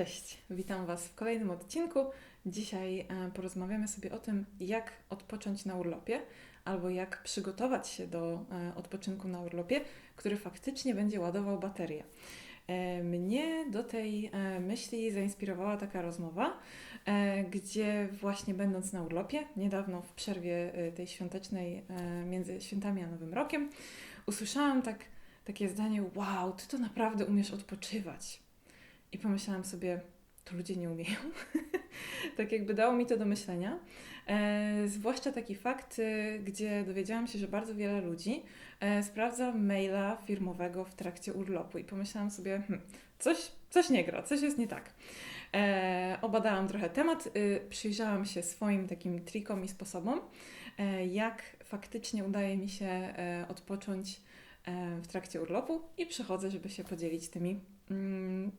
Cześć, witam Was w kolejnym odcinku. Dzisiaj e, porozmawiamy sobie o tym, jak odpocząć na urlopie, albo jak przygotować się do e, odpoczynku na urlopie, który faktycznie będzie ładował baterię. E, Mnie do tej myśli zainspirowała taka rozmowa, gdzie właśnie będąc na urlopie, niedawno w przerwie tej świątecznej między świętami a Nowym Rokiem, usłyszałam tak, takie zdanie: Wow, ty to naprawdę umiesz odpoczywać. I pomyślałam sobie, to ludzie nie umieją. tak jakby dało mi to do myślenia. E, zwłaszcza taki fakt, e, gdzie dowiedziałam się, że bardzo wiele ludzi e, sprawdza maila firmowego w trakcie urlopu. I pomyślałam sobie, hmm, coś, coś nie gra, coś jest nie tak. E, obadałam trochę temat, y, przyjrzałam się swoim takim trikom i sposobom, e, jak faktycznie udaje mi się e, odpocząć w trakcie urlopu i przychodzę, żeby się podzielić tymi mm,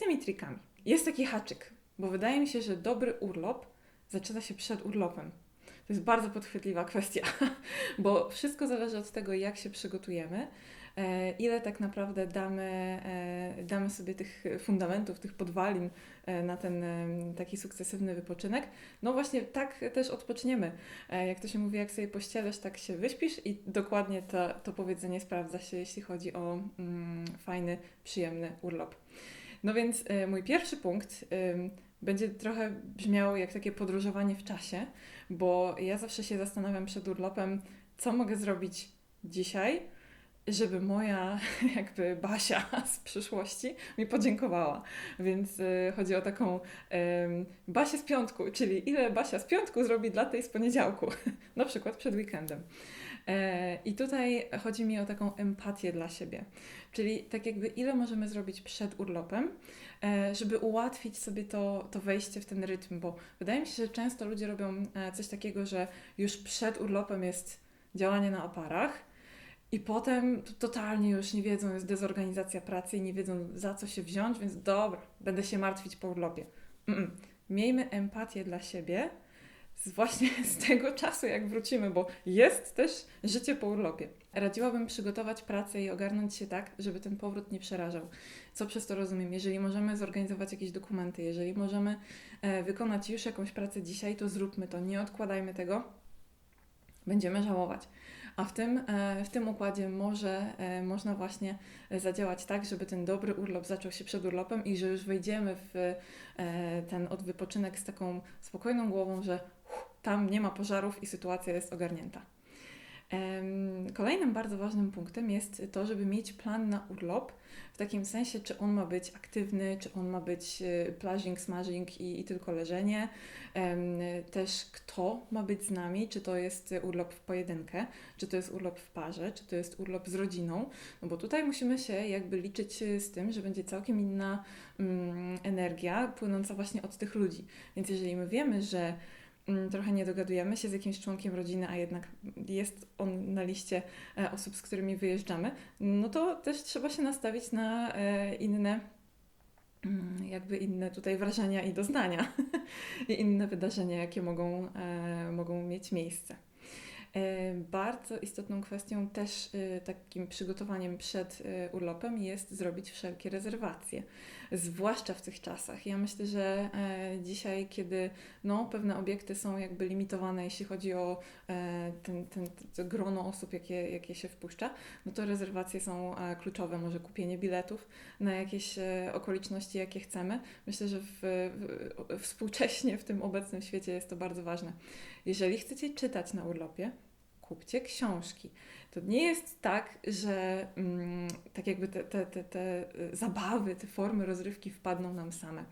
tymi trikami. Jest taki haczyk, bo wydaje mi się, że dobry urlop zaczyna się przed urlopem. To jest bardzo podchwytliwa kwestia, bo wszystko zależy od tego, jak się przygotujemy, e, ile tak naprawdę damy, e, damy sobie tych fundamentów, tych podwalin e, na ten taki sukcesywny wypoczynek. No właśnie tak też odpoczniemy. Jak to się mówi, jak sobie pościelesz, tak się wyśpisz i dokładnie to, to powiedzenie sprawdza się, jeśli chodzi o mm, fajny, przyjemny urlop. No więc y, mój pierwszy punkt ym, będzie trochę brzmiał jak takie podróżowanie w czasie, bo ja zawsze się zastanawiam przed urlopem, co mogę zrobić dzisiaj, żeby moja jakby Basia z przyszłości mi podziękowała. Więc y, chodzi o taką Basię z piątku, czyli ile Basia z piątku zrobi dla tej z poniedziałku, na przykład przed weekendem. E, I tutaj chodzi mi o taką empatię dla siebie, czyli tak jakby ile możemy zrobić przed urlopem, e, żeby ułatwić sobie to, to wejście w ten rytm, bo wydaje mi się, że często ludzie robią e, coś takiego, że już przed urlopem jest działanie na oparach. I potem to totalnie już nie wiedzą, jest dezorganizacja pracy i nie wiedzą za co się wziąć, więc dobra, będę się martwić po urlopie. Mm-mm. Miejmy empatię dla siebie, z właśnie z tego czasu, jak wrócimy, bo jest też życie po urlopie. Radziłabym przygotować pracę i ogarnąć się tak, żeby ten powrót nie przerażał. Co przez to rozumiem? Jeżeli możemy zorganizować jakieś dokumenty, jeżeli możemy e, wykonać już jakąś pracę dzisiaj, to zróbmy to, nie odkładajmy tego, będziemy żałować. A w tym, e, w tym układzie może, e, można właśnie zadziałać tak, żeby ten dobry urlop zaczął się przed urlopem i że już wejdziemy w e, ten odwypoczynek z taką spokojną głową, że tam nie ma pożarów i sytuacja jest ogarnięta. Kolejnym bardzo ważnym punktem jest to, żeby mieć plan na urlop, w takim sensie, czy on ma być aktywny, czy on ma być e, plażing, smashing i, i tylko leżenie. Też kto ma być z nami, czy to jest urlop w pojedynkę, czy to jest urlop w parze, czy to jest urlop z rodziną, no bo tutaj musimy się jakby liczyć e, z tym, że będzie całkiem inna mm, energia płynąca właśnie od tych ludzi. Więc jeżeli my wiemy, że trochę nie dogadujemy się z jakimś członkiem rodziny, a jednak jest on na liście e, osób, z którymi wyjeżdżamy, no to też trzeba się nastawić na e, inne, mm, jakby inne tutaj wrażenia i doznania i inne wydarzenia, jakie mogą, e, mogą mieć miejsce. E, Bardzo istotną kwestią też e, takim przygotowaniem przed e, urlopem jest zrobić wszelkie rezerwacje, zwłaszcza w tych czasach. Ja myślę, że dzisiaj, kiedy no, pewne obiekty są jakby limitowane, jeśli chodzi o ten, ten, to grono osób, jakie, jakie się wpuszcza, no to rezerwacje są kluczowe. Może kupienie biletów na jakieś okoliczności, jakie chcemy. Myślę, że w, w, współcześnie w tym obecnym świecie jest to bardzo ważne. Jeżeli chcecie czytać na urlopie, kupcie książki. To nie jest tak, że mm, tak jakby te, te, te, te y, zabawy, te formy rozrywki wpadną nam same.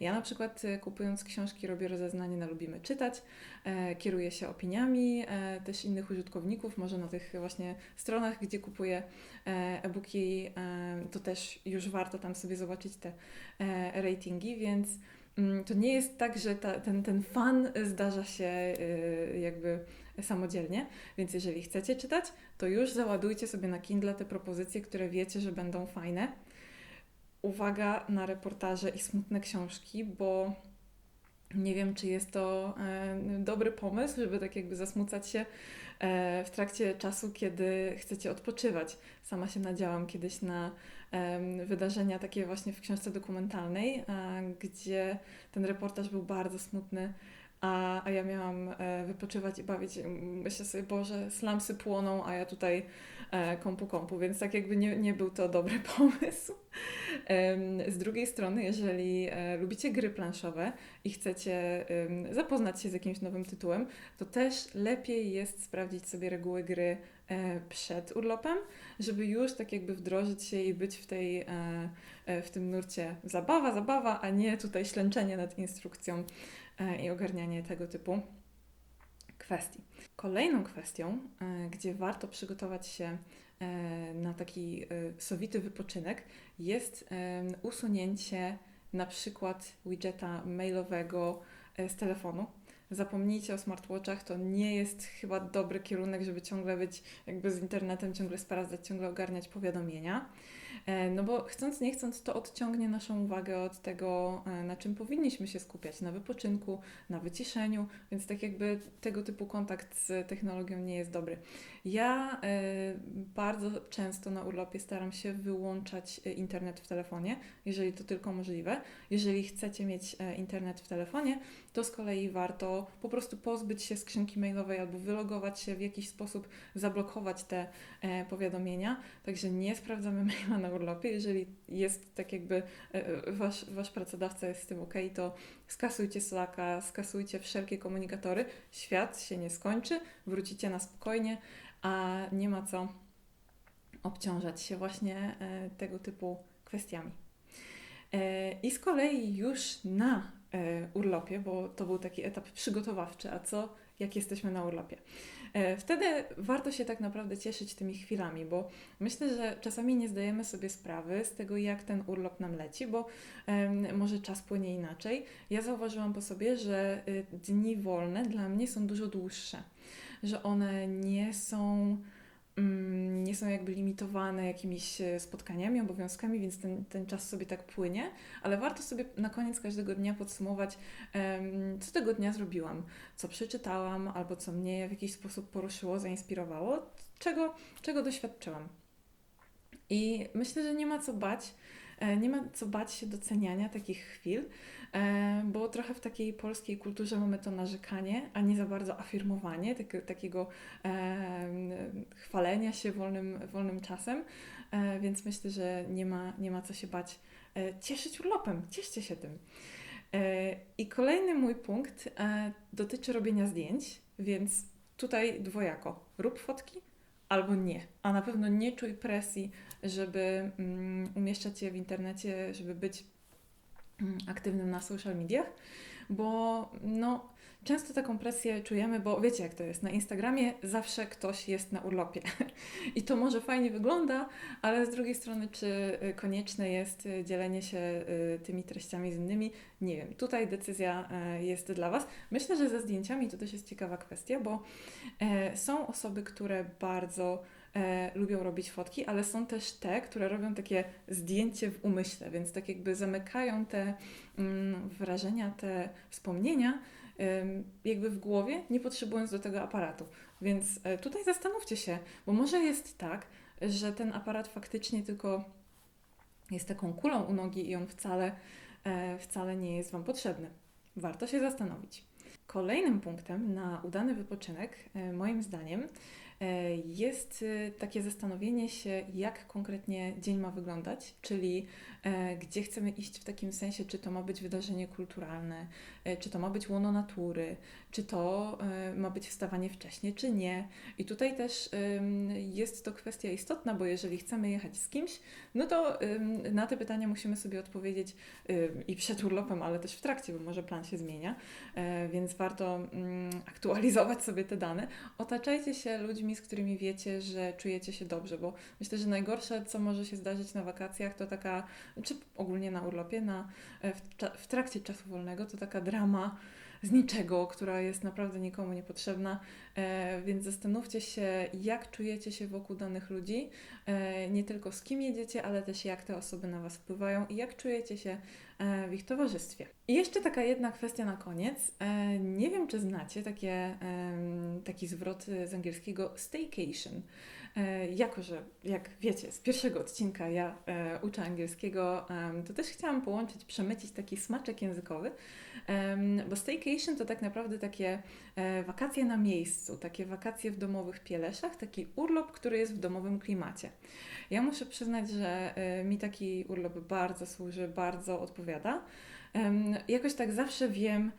Ja na przykład y, kupując książki robię rozeznanie na Lubimy Czytać, e, kieruję się opiniami e, też innych użytkowników, może na tych właśnie stronach, gdzie kupuję e, e-booki, e, to też już warto tam sobie zobaczyć te e, ratingi, więc to nie jest tak, że ta, ten, ten fan zdarza się y, jakby samodzielnie, więc jeżeli chcecie czytać, to już załadujcie sobie na Kindle te propozycje, które wiecie, że będą fajne. Uwaga na reportaże i smutne książki, bo nie wiem, czy jest to e, dobry pomysł, żeby tak jakby zasmucać się e, w trakcie czasu, kiedy chcecie odpoczywać. Sama się nadziałam kiedyś na wydarzenia takie właśnie w książce dokumentalnej, gdzie ten reportaż był bardzo smutny, a, a ja miałam e, wypoczywać i bawić. Myślę sobie, Boże, slamsy płoną, a ja tutaj e, kąpu kąpu, więc tak jakby nie, nie był to dobry pomysł. Z drugiej strony, jeżeli e, lubicie gry planszowe i chcecie zapoznać się z jakimś nowym tytułem, to też lepiej jest sprawdzić sobie reguły gry przed urlopem, żeby już tak jakby wdrożyć się i być w tej, e, e, w tym nurcie zabawa, zabawa, a nie tutaj ślęczenie nad instrukcją e, i ogarnianie tego typu kwestii. Kolejną kwestią, e, gdzie warto przygotować się e, na taki e, sowity wypoczynek, jest usunięcie na przykład widgeta mailowego e, z telefonu. Zapomnijcie o smartwatchach, to nie jest chyba dobry kierunek, żeby ciągle być jakby z internetem, ciągle sprawdzać, ciągle ogarniać powiadomienia. E, No bo chcąc, nie chcąc, to odciągnie naszą uwagę od tego, e, na czym powinniśmy się skupiać, na wypoczynku, na wyciszeniu, więc tak jakby tego typu kontakt z technologią nie jest dobry. Ja e, bardzo często na urlopie staram się wyłączać internet w telefonie, jeżeli to tylko możliwe. Jeżeli chcecie mieć internet w telefonie, to z kolei warto po prostu pozbyć się skrzynki mailowej albo wylogować się w jakiś sposób, zablokować te powiadomienia. Także nie sprawdzamy maila na urlopie. Jeżeli jest tak jakby e, wasz, wasz pracodawca jest z tym ok, to skasujcie Slacka, skasujcie wszelkie komunikatory. Świat się nie skończy, wrócicie na spokojnie, a nie ma co obciążać się właśnie e, tego typu kwestiami. E, I z kolei już na e, urlopie, bo to był taki etap przygotowawczy, a co jak jesteśmy na urlopie. E, Wtedy warto się tak naprawdę cieszyć tymi chwilami, bo myślę, że czasami nie zdajemy sobie sprawy z tego, jak ten urlop nam leci, bo może czas płynie inaczej. Ja zauważyłam po sobie, że y, dni wolne dla mnie są dużo dłuższe, że one nie są nie są jakby limitowane jakimiś e, spotkaniami, obowiązkami, więc ten, ten czas sobie tak płynie, ale warto sobie na koniec każdego dnia podsumować, co tego dnia zrobiłam, co przeczytałam, albo co mnie w jakiś sposób poruszyło, zainspirowało, czego, czego doświadczyłam. I myślę, że nie ma co bać, nie ma co bać się doceniania takich chwil, e, bo trochę w takiej polskiej kulturze mamy to narzekanie, a nie za bardzo afirmowanie tak, takiego e, chwalenia się wolnym, wolnym czasem, e, więc myślę, że nie ma, nie ma co się bać. E, cieszyć urlopem, cieszcie się tym. E, I kolejny mój punkt e, dotyczy robienia zdjęć, więc tutaj dwojako. Rób fotki albo nie, a na pewno nie czuj presji, żeby mm, umieszczać je w internecie, żeby być mm, aktywnym na social mediach, bo no, często taką presję czujemy, bo wiecie jak to jest, na Instagramie zawsze ktoś jest na urlopie i to może fajnie wygląda, ale z drugiej strony, czy y, konieczne jest y, dzielenie się y, tymi treściami z innymi? Nie wiem, tutaj decyzja e, jest dla Was. Myślę, że ze zdjęciami to też jest ciekawa kwestia, bo e, są osoby, które bardzo e, lubią robić fotki, ale są też te, które robią takie zdjęcie w umyśle, więc tak jakby zamykają te mm, wrażenia, te wspomnienia jakby w głowie, nie potrzebując do tego aparatu. Więc e, tutaj zastanówcie się, bo może jest tak, że ten aparat faktycznie tylko jest taką kulą u nogi i on wcale, e, wcale nie jest Wam potrzebny. Warto się zastanowić. Kolejnym punktem na udany wypoczynek, e, moim zdaniem, jest e, takie zastanowienie się, jak konkretnie dzień ma wyglądać, czyli e, gdzie chcemy iść w takim sensie, czy to ma być wydarzenie kulturalne, e, czy to ma być łono natury, czy to e, ma być wstawanie wcześniej, czy nie. I tutaj też jest to kwestia istotna, bo jeżeli chcemy jechać z kimś, no to na te pytania musimy sobie odpowiedzieć i przed urlopem, ale też w trakcie, bo może plan się zmienia, e, więc warto aktualizować sobie te dane. Otaczajcie się ludźmi, z którymi wiecie, że czujecie się dobrze, bo myślę, że najgorsze, co może się zdarzyć na wakacjach, to taka, czy ogólnie na urlopie, na, e, w, w trakcie czasu wolnego, to taka drama z niczego, która jest naprawdę nikomu niepotrzebna. E, więc zastanówcie się, jak czujecie się wokół danych ludzi, e, nie tylko z kim jedziecie, ale też jak te osoby na Was wpływają i jak czujecie się e, w ich towarzystwie. I jeszcze taka jedna kwestia na koniec. Nie wiem, czy znacie takie, taki zwrot z angielskiego staycation. E, Jako, że jak wiecie, z pierwszego odcinka ja e, uczę angielskiego, to też chciałam połączyć, przemycić taki smaczek językowy, bo staycation to tak naprawdę takie e, wakacje na miejscu, takie wakacje w domowych pieleszach, taki urlop, który jest w domowym klimacie. Ja muszę przyznać, że mi taki urlop bardzo służy, bardzo odpowiada. Jakoś tak zawsze wiem,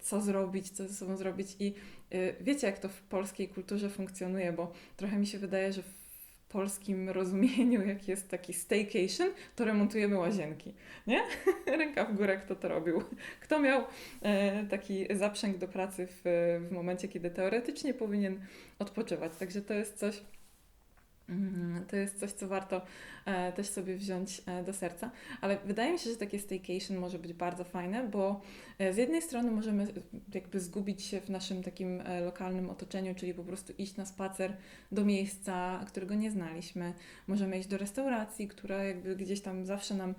co zrobić, co ze sobą zrobić i e, wiecie, jak to w polskiej kulturze funkcjonuje, bo trochę mi się wydaje, że w polskim rozumieniu, jak jest taki staycation, to remontujemy łazienki, nie? Ręka w górę, kto to robił. Kto miał e, taki zaprzęg do pracy w, w momencie, kiedy teoretycznie powinien odpoczywać. Także to jest coś, to jest coś, co warto e, też sobie wziąć e, do serca. Ale wydaje mi się, że takie staycation może być bardzo fajne, bo e, z jednej strony możemy jakby zgubić się w naszym takim lokalnym otoczeniu, czyli po prostu iść na spacer do miejsca, którego nie znaliśmy. Możemy iść do restauracji, która jakby gdzieś tam zawsze nam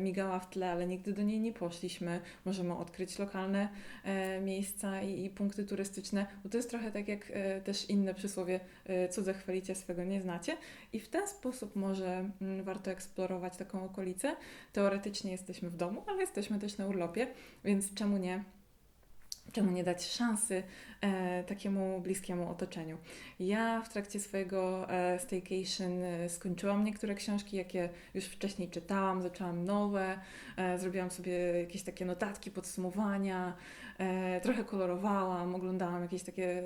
migała w tle, ale nigdy do niej nie poszliśmy. Możemy odkryć lokalne miejsca i, i punkty turystyczne, bo to jest trochę tak jak też inne przysłowie, cudze chwalicie, swego nie znacie. I w ten sposób może mm, warto eksplorować taką okolicę. Teoretycznie jesteśmy w domu, ale jesteśmy też na urlopie, więc czemu nie? Czemu nie dać szansy e, takiemu bliskiemu otoczeniu? Ja w trakcie swojego e, staycation e, skończyłam niektóre książki, jakie już wcześniej czytałam, zaczęłam nowe, e, zrobiłam sobie jakieś takie notatki, podsumowania, trochę kolorowałam, oglądałam jakieś takie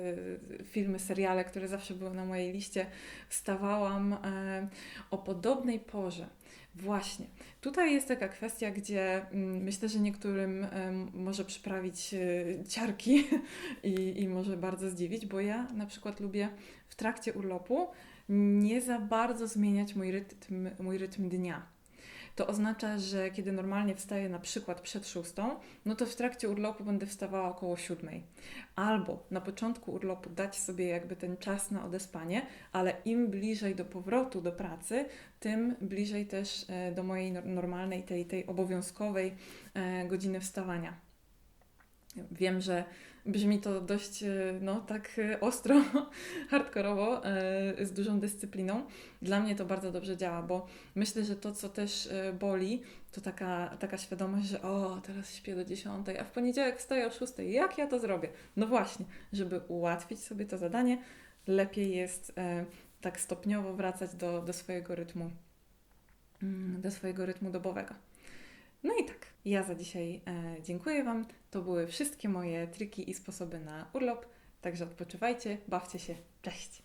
e, filmy, seriale, które zawsze były na mojej liście. Wstawałam e, o podobnej porze. Właśnie. Tutaj jest taka kwestia, gdzie mm, myślę, że niektórym może przyprawić e, ciarki i, i może bardzo zdziwić, bo ja na przykład lubię w trakcie urlopu nie za bardzo zmieniać mój rytm, mój rytm dnia. To oznacza, że kiedy normalnie wstaję na przykład przed szóstą, no to w trakcie urlopu będę wstawała około siódmej. Albo na początku urlopu dać sobie jakby ten czas na odespanie, ale im bliżej do powrotu do pracy, tym bliżej też e, do mojej nor- normalnej, tej, tej obowiązkowej e, godziny wstawania. Wiem, że brzmi to dość, e, no tak e, ostro, hardkorowo, e, z dużą dyscypliną. Dla mnie to bardzo dobrze działa, bo myślę, że to, co też boli, to taka, taka świadomość, że o, teraz śpię do 10, a w poniedziałek wstaję o 6. Jak ja to zrobię? No właśnie, żeby ułatwić sobie to zadanie, lepiej jest tak stopniowo wracać do, do swojego rytmu, mm, do swojego rytmu dobowego. No i tak, ja za dzisiaj e, dziękuję Wam. To były wszystkie moje triki i sposoby na urlop. Także odpoczywajcie, bawcie się. Cześć!